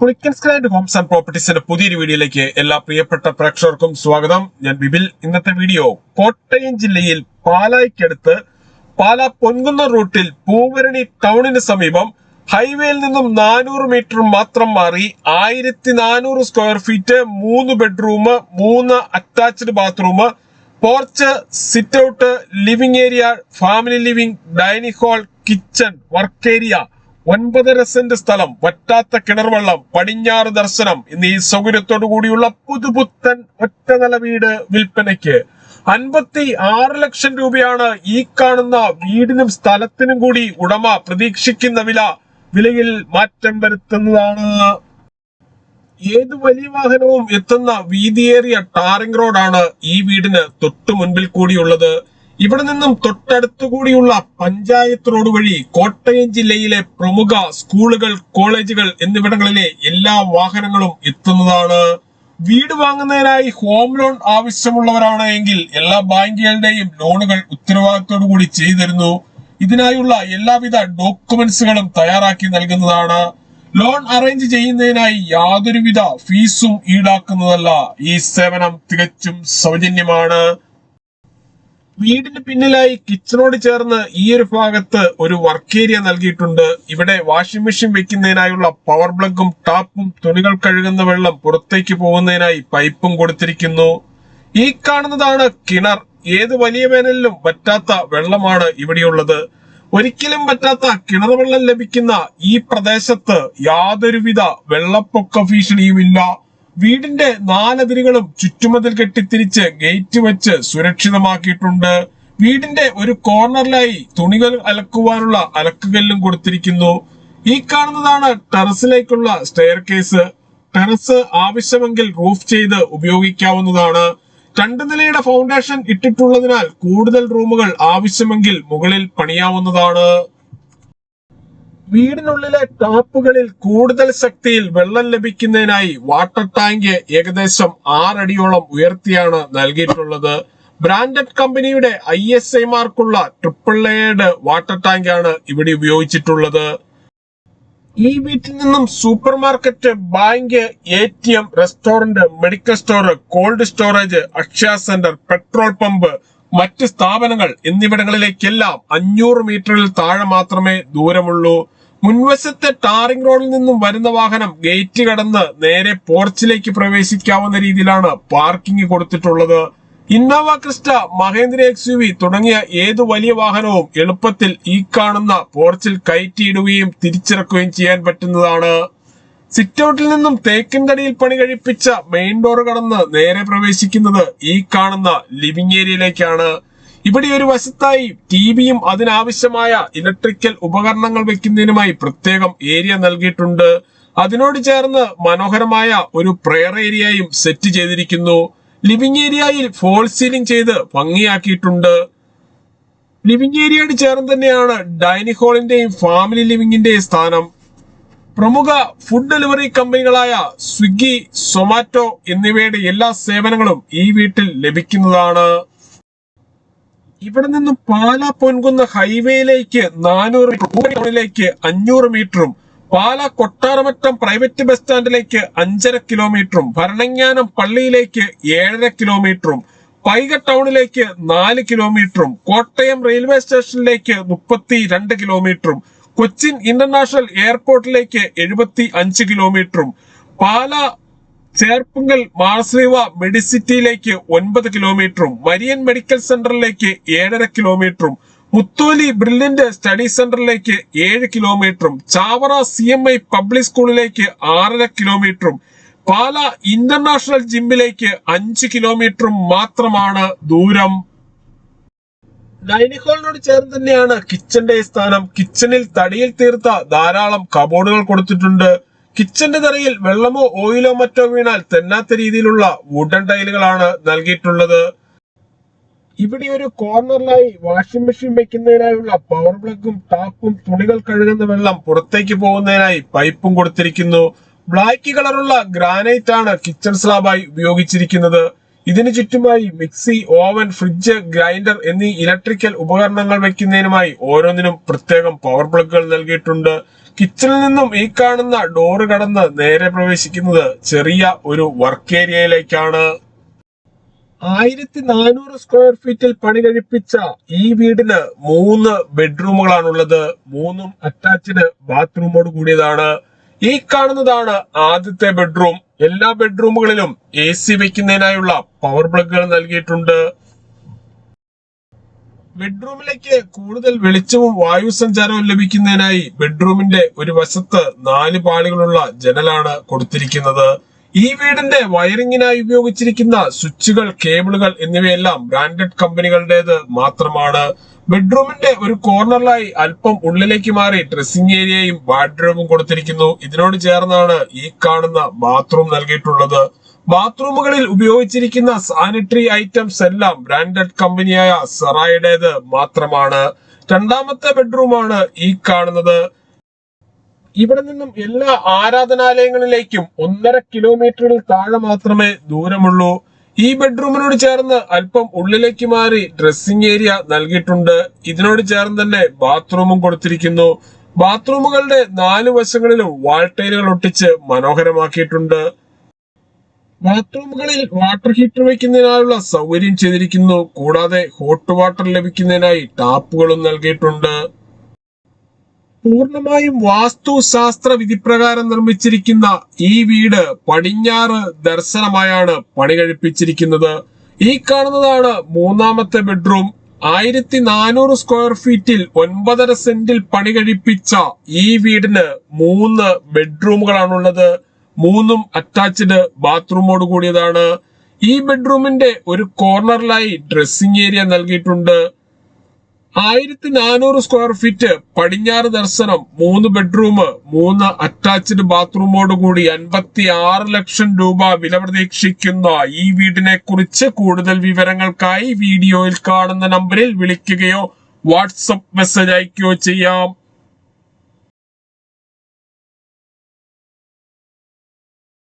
Pulickans grand homes and പ്രോപ്പർട്ടീസിന്റെ പുതിയൊരു വീഡിയോയിലേക്ക് എല്ലാ പ്രിയപ്പെട്ട പ്രേക്ഷകർക്കും സ്വാഗതം. ഞാൻ ബിബിൽ. ഇന്നത്തെ വീഡിയോ കോട്ടയം ജില്ലയിൽ പാലായ്ക്കടുത്ത് പാല പൊൻകുന്ന റൂട്ടിൽ പൂവരണി ടൗണിന് സമീപം ഹൈവേയിൽ നിന്നും നാനൂറ് മീറ്റർ മാത്രം മാറി ആയിരത്തി നാനൂറ് സ്ക്വയർ ഫീറ്റ് മൂന്ന് ബെഡ്റൂം മൂന്ന് attached bathroom porch sit out living area family living dining hall kitchen work area ഒൻപതര സെന്റ് സ്ഥലം വറ്റാത്ത കിണർവെള്ളം പടിഞ്ഞാറ് ദർശനം എന്നീ സൗകര്യത്തോടു കൂടിയുള്ള പുതുപുത്തൻ ഒറ്റ നില വീട് വിൽപ്പനയ്ക്ക് അൻപത്തി ആറ് ലക്ഷം രൂപയാണ് ഈ കാണുന്ന വീടിനും സ്ഥലത്തിനും കൂടി ഉടമ പ്രതീക്ഷിക്കുന്ന വില. വിലയിൽ മാറ്റം വരുത്തുന്നതാണ്. ഏത് വലിയ വാഹനവും എത്തുന്ന വീതിയേറിയ ടാറിംഗ് റോഡാണ് ഈ വീടിന് തൊട്ടു മുൻപിൽ കൂടിയുള്ളത്. ഇവിടെ നിന്നും തൊട്ടടുത്തുകൂടിയുള്ള പഞ്ചായത്ത് റോഡ് വഴി കോട്ടയം ജില്ലയിലെ പ്രമുഖ സ്കൂളുകൾ കോളേജുകൾ എന്നിവിടങ്ങളിലെ എല്ലാ വാഹനങ്ങളും എത്തുന്നതാണ്. വീട് വാങ്ങുന്നതിനായി ഹോം ലോൺ ആവശ്യമുള്ളവരാണ് എങ്കിൽ എല്ലാ ബാങ്കുകളുടെയും ലോണുകൾ ഉത്തരവാദിത്തോടു കൂടി ചെയ്തു തരുന്നു ഇതിനായുള്ള എല്ലാവിധ ഡോക്യുമെന്റ്സുകളും തയ്യാറാക്കി നൽകുന്നതാണ്. ലോൺ അറേഞ്ച് ചെയ്യുന്നതിനായി യാതൊരുവിധ ഫീസും ഈടാക്കുന്നതല്ല. ഈ സേവനം തികച്ചും സൗജന്യമാണ്. വീടിന് പിന്നിലായി കിച്ചണോട് ചേർന്ന് ഈ ഒരു ഭാഗത്ത് ഒരു വർക്ക് ഏരിയ നൽകിയിട്ടുണ്ട്. ഇവിടെ വാഷിംഗ് മെഷീൻ വെക്കുന്നതിനായുള്ള പവർ പ്ലഗും ടാപ്പും തുണികൾ കഴുകുന്ന വെള്ളം പുറത്തേക്ക് പോകുന്നതിനായി പൈപ്പും കൊടുത്തിരിക്കുന്നു. ഈ കാണുന്നതാണ് കിണർ. ഏത് വലിയ വേനലിലും പറ്റാത്ത വെള്ളമാണ് ഇവിടെയുള്ളത്. ഒരിക്കലും പറ്റാത്ത കിണർ വെള്ളം ലഭിക്കുന്ന ഈ പ്രദേശത്ത് യാതൊരുവിധ വെള്ളപ്പൊക്ക ഭീഷണിയുമില്ല. വീടിന്റെ നാലതിരുകളും ചുറ്റുമതിൽ കെട്ടിത്തിരിച്ച് ഗേറ്റ് വെച്ച് സുരക്ഷിതമാക്കിയിട്ടുണ്ട്. വീടിന്റെ ഒരു കോർണറിലായി തുണികൾ അലക്കുവാനുള്ള അലക്കുകല്ലും കൊടുത്തിരിക്കുന്നു. ഈ കാണുന്നതാണ് ടെറസിലേക്കുള്ള സ്റ്റെയർ കേസ് ടെറസ് ആവശ്യമെങ്കിൽ റൂഫ് ചെയ്ത് ഉപയോഗിക്കാവുന്നതാണ്. രണ്ട് നിലയുടെ ഫൗണ്ടേഷൻ ഇട്ടിട്ടുള്ളതിനാൽ കൂടുതൽ റൂമുകൾ ആവശ്യമെങ്കിൽ മുകളിൽ പണിയാവുന്നതാണ്. വീടിനുള്ളിലെ ടാപ്പുകളിൽ കൂടുതൽ ശക്തിയിൽ വെള്ളം ലഭിക്കുന്നതിനായി വാട്ടർ ടാങ്ക് ഏകദേശം ആറടിയോളം ഉയർത്തിയാണ് നൽകിയിട്ടുള്ളത്. ബ്രാൻഡഡ് കമ്പനിയുടെ ഐ എസ് ഐ മാർക്കുള്ള ട്രിപ്പിൾ എയർഡ് വാട്ടർ ടാങ്ക് ആണ് ഇവിടെ ഉപയോഗിച്ചിട്ടുള്ളത്. ഈ വീട്ടിൽ നിന്നും supermarket bank A T M restaurant medical store cold storage Akshaya centre petrol pump മറ്റ് സ്ഥാപനങ്ങൾ എന്നിവിടങ്ങളിലേക്കെല്ലാം അഞ്ഞൂറ് മീറ്ററിൽ താഴെ മാത്രമേ ദൂരമുള്ളൂ. മുൻവശത്തെ ടാറിംഗ് റോഡിൽ നിന്നും വരുന്ന വാഹനം ഗേറ്റ് കടന്ന് നേരെ പോർച്ചിലേക്ക് പ്രവേശിക്കാവുന്ന രീതിയിലാണ് പാർക്കിംഗ് കൊടുത്തിട്ടുള്ളത്. Innova Crysta Mahindra X U V തുടങ്ങിയ ഏതു വലിയ വാഹനവും എളുപ്പത്തിൽ ഈ കാണുന്ന പോർച്ചിൽ കയറ്റിയിടുകയും തിരിച്ചിറക്കുകയും ചെയ്യാൻ പറ്റുന്നതാണ്. സിറ്റ് ഔട്ടിൽ നിന്നും തേക്കിൻതടിയിൽ പണി കഴിപ്പിച്ച മെയിൻ ഡോർ കടന്ന് നേരെ പ്രവേശിക്കുന്നത് ഈ കാണുന്ന ലിവിംഗ് ഏരിയയിലേക്കാണ്. ഇവിടെ ഒരു വശത്തായി ടി വിയും അതിനാവശ്യമായ ഇലക്ട്രിക്കൽ ഉപകരണങ്ങൾ വെക്കുന്നതിനുമായി പ്രത്യേകം ഏരിയ നൽകിയിട്ടുണ്ട്. അതിനോട് ചേർന്ന് മനോഹരമായ ഒരു പ്രെയർ ഏരിയയും സെറ്റ് ചെയ്തിരിക്കുന്നു. ലിവിംഗ് ഏരിയയിൽ ഫോൾ സീലിംഗ് ചെയ്ത് ഭംഗിയാക്കിയിട്ടുണ്ട്. ലിവിംഗ് ഏരിയയോട് ചേർന്ന് തന്നെയാണ് ഡൈനിങ് ഹാളിന്റെയും ഫാമിലി ലിവിംഗിന്റെയും സ്ഥാനം. പ്രമുഖ ഫുഡ് ഡെലിവറി കമ്പനികളായ സ്വിഗ്ഗി സൊമാറ്റോ എന്നിവയുടെ എല്ലാ സേവനങ്ങളും ഈ വീട്ടിൽ ലഭിക്കുന്നതാണ്. ഇവിടെ നിന്നും പാലാ പൊൻകുന്ന ഹൈവേയിലേക്ക് നാനൂറ് ടൗണിലേക്ക് അഞ്ഞൂറ് മീറ്ററും പാല കൊട്ടാരമറ്റം പ്രൈവറ്റ് ബസ് സ്റ്റാൻഡിലേക്ക് അഞ്ചര കിലോമീറ്ററും ഭരണങ്ങാനം പള്ളിയിലേക്ക് ഏഴര കിലോമീറ്ററും പൈക ടൗണിലേക്ക് നാല് കിലോമീറ്ററും കോട്ടയം റെയിൽവേ സ്റ്റേഷനിലേക്ക് മുപ്പത്തി രണ്ട് കിലോമീറ്ററും കൊച്ചിൻ ഇന്റർനാഷണൽ എയർപോർട്ടിലേക്ക് എഴുപത്തി അഞ്ച് കിലോമീറ്ററും പാല ചേർപ്പുങ്കൽ മാർസ്ലീവ മെഡിസിറ്റിയിലേക്ക് ഒൻപത് കിലോമീറ്ററും മരിയൻ മെഡിക്കൽ സെന്ററിലേക്ക് ഏഴര കിലോമീറ്ററും മുത്തോലി ബ്രില്യന്റ് സ്റ്റഡി സെന്ററിലേക്ക് ഏഴ് കിലോമീറ്ററും Chavara C M I public സ്കൂളിലേക്ക് ആറര കിലോമീറ്ററും പാല ഇന്റർനാഷണൽ ജിമ്മിലേക്ക് അഞ്ച് കിലോമീറ്ററും മാത്രമാണ് ദൂരം. ഡൈനിങ് ഹാളിനോട് ചേർന്ന് തന്നെയാണ് കിച്ചന്റെ സ്ഥാനം. കിച്ചണിൽ തടിയിൽ തീർത്ത ധാരാളം കബോർഡുകൾ കൊടുത്തിട്ടുണ്ട്. കിച്ചന്റെ തറയിൽ വെള്ളമോ ഓയിലോ മറ്റോ വീണാൽ തെന്നാത്ത രീതിയിലുള്ള വുഡൻ ടൈലുകളാണ് നൽകിയിട്ടുള്ളത്. ഇവിടെ ഒരു കോർണറിലായി വാഷിംഗ് മെഷീൻ വെക്കുന്നതിനായുള്ള പവർ പ്ലഗും ടാപ്പും തുണികൾ കഴുകുന്ന വെള്ളം പുറത്തേക്ക് പോകുന്നതിനായി പൈപ്പും കൊടുത്തിരിക്കുന്നു. ബ്ലാക്ക് കളറുള്ള ഗ്രാനൈറ്റ് ആണ് കിച്ചൺ സ്ലാബായി ഉപയോഗിച്ചിരിക്കുന്നത്. ഇതിനു ചുറ്റുമായി മിക്സി ഓവൻ ഫ്രിഡ്ജ് ഗ്രൈൻഡർ എന്നീ ഇലക്ട്രിക്കൽ ഉപകരണങ്ങൾ വെക്കുന്നതിനുമായി ഓരോന്നിനും പ്രത്യേകം പവർ പ്ലഗുകൾ നൽകിയിട്ടുണ്ട്. കിച്ചണിൽ നിന്നും ഈ കാണുന്ന ഡോറ് കടന്ന് നേരെ പ്രവേശിക്കുന്നത് ചെറിയ ഒരു വർക്ക് ഏരിയയിലേക്കാണ് ആയിരത്തി നാനൂറ് സ്ക്വയർ ഫീറ്റിൽ പണി കഴിപ്പിച്ച ഈ വീടിന് മൂന്ന് ബെഡ്റൂമുകളാണുള്ളത് മൂന്നും അറ്റാച്ച്ഡ് ബാത്റൂമോട് കൂടിയതാണ്. ഈ കാണുന്നതാണ് ആദ്യത്തെ ബെഡ്റൂം എല്ലാ ബെഡ്റൂമുകളിലും എ സി വെക്കുന്നതിനായുള്ള പവർ പ്ലഗുകൾ നൽകിയിട്ടുണ്ട്. ബെഡ്റൂമിലേക്ക് കൂടുതൽ വെളിച്ചവും വായു സഞ്ചാരവും ലഭിക്കുന്നതിനായി ബെഡ്റൂമിന്റെ ഒരു വശത്ത് നാല് പാളികളുള്ള ജനലാണ് കൊടുത്തിരിക്കുന്നത്. ഈ വീടിന്റെ വയറിംഗിനായി ഉപയോഗിച്ചിരിക്കുന്ന സ്വിച്ചുകൾ കേബിളുകൾ എന്നിവയെല്ലാം ബ്രാൻഡഡ് കമ്പനികളുടേത് മാത്രമാണ്. ബെഡ്റൂമിന്റെ ഒരു കോർണറിലായി അല്പം ഉള്ളിലേക്ക് മാറി ഡ്രസ്സിംഗ് ഏരിയയും വാർഡ്രോബും കൊടുത്തിരിക്കുന്നു. ഇതിനോട് ചേർന്നാണ് ഈ കാണുന്ന ബാത്റൂം നൽകിയിട്ടുള്ളത്. ബാത്റൂമുകളിൽ ഉപയോഗിച്ചിരിക്കുന്ന സാനിറ്ററി ഐറ്റംസ് എല്ലാം ബ്രാൻഡഡ് കമ്പനിയായ സെറായുടേത് മാത്രമാണ്. രണ്ടാമത്തെ ബെഡ്റൂമാണ് ഈ കാണുന്നത്. ഇവിടെ നിന്നും എല്ലാ ആരാധനാലയങ്ങളിലേക്കും ഒന്നര കിലോമീറ്ററിൽ താഴെ മാത്രമേ ദൂരമുള്ളൂ. ഈ ബെഡ്റൂമിനോട് ചേർന്ന് അല്പം ഉള്ളിലേക്ക് മാറി ഡ്രസ്സിംഗ് ഏരിയ നൽകിയിട്ടുണ്ട്. ഇതിനോട് ചേർന്ന് തന്നെ ബാത്റൂമും കൊടുത്തിരിക്കുന്നു. ബാത്റൂമുകളുടെ നാല് വശങ്ങളിലും വാൾട്ടൈലുകൾ ഒട്ടിച്ച് മനോഹരമാക്കിയിട്ടുണ്ട്. ബാത്റൂമുകളിൽ വാട്ടർ ഹീറ്റർ വയ്ക്കുന്നതിനായുള്ള സൗകര്യം ചെയ്തിരിക്കുന്നു. കൂടാതെ ഹോട്ട് വാട്ടർ ലഭിക്കുന്നതിനായി ടാപ്പുകളും നൽകിയിട്ടുണ്ട്. പൂർണമായും വാസ്തുശാസ്ത്ര വിധിപ്രകാരം നിർമ്മിച്ചിരിക്കുന്ന ഈ വീട് പടിഞ്ഞാറ് ദർശനമായാണ് പണി കഴിപ്പിച്ചിരിക്കുന്നത് ഈ കാണുന്നതാണ് മൂന്നാമത്തെ ബെഡ്റൂം. ആയിരത്തി നാനൂറ് സ്ക്വയർ ഫീറ്റിൽ ഒൻപതര സെന്റിൽ പണി കഴിപ്പിച്ച ഈ വീടിന് മൂന്ന് ബെഡ്റൂമുകളാണുള്ളത്. മൂന്നും അറ്റാച്ച്ഡ് ബാത്റൂമോട് കൂടിയതാണ്. ഈ ബെഡ്റൂമിന്റെ ഒരു കോർണറിലായി ഡ്രസ്സിംഗ് ഏരിയ നൽകിയിട്ടുണ്ട്. ആയിരത്തി നാനൂറ് സ്ക്വയർ ഫീറ്റ് പടിഞ്ഞാറ് ദർശനം മൂന്ന് ബെഡ്റൂം മൂന്ന് അറ്റാച്ച്ഡ് ബാത്റൂമോട് കൂടി അൻപത്തി ആറ് ലക്ഷം രൂപ വില പ്രതീക്ഷിക്കുന്ന ഈ വീടിനെ കുറിച്ച് കൂടുതൽ വിവരങ്ങൾക്കായി വീഡിയോയിൽ കാണുന്ന നമ്പറിൽ വിളിക്കുകയോ വാട്സപ്പ് മെസ്സേജ് അയക്കുകയോ ചെയ്യാം.